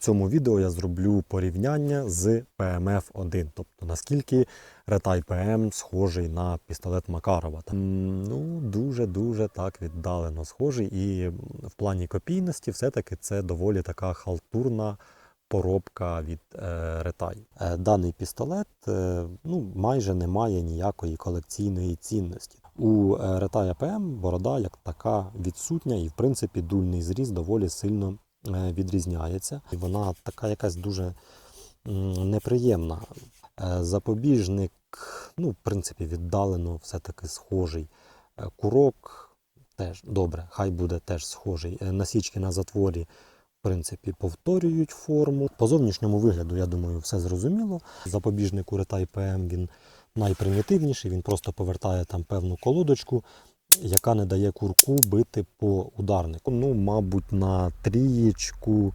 цьому відео я зроблю порівняння з PMF-1, тобто наскільки Ретай PM схожий на пістолет Макарова. Ну, дуже-дуже так віддалено схожий. І в плані копійності все-таки це доволі така халтурна поробка від е, Ретай. Даний пістолет е, ну, майже не має ніякої колекційної цінності. У Ретай АПМ борода як така відсутня, і в принципі дульний зріз доволі сильно відрізняється. І вона така якась дуже неприємна. Е, Запобіжник, ну, в принципі, віддалено все-таки схожий. Е, Курок теж добре, хай буде теж схожий. Е, Насічки на затворі, в принципі, повторюють форму. По зовнішньому вигляду, я думаю, все зрозуміло. Запобіжник у Ретай ПМ він найпримітивніший, він просто повертає там певну колодочку, яка не дає курку бити по ударнику. Ну, мабуть, на трієчку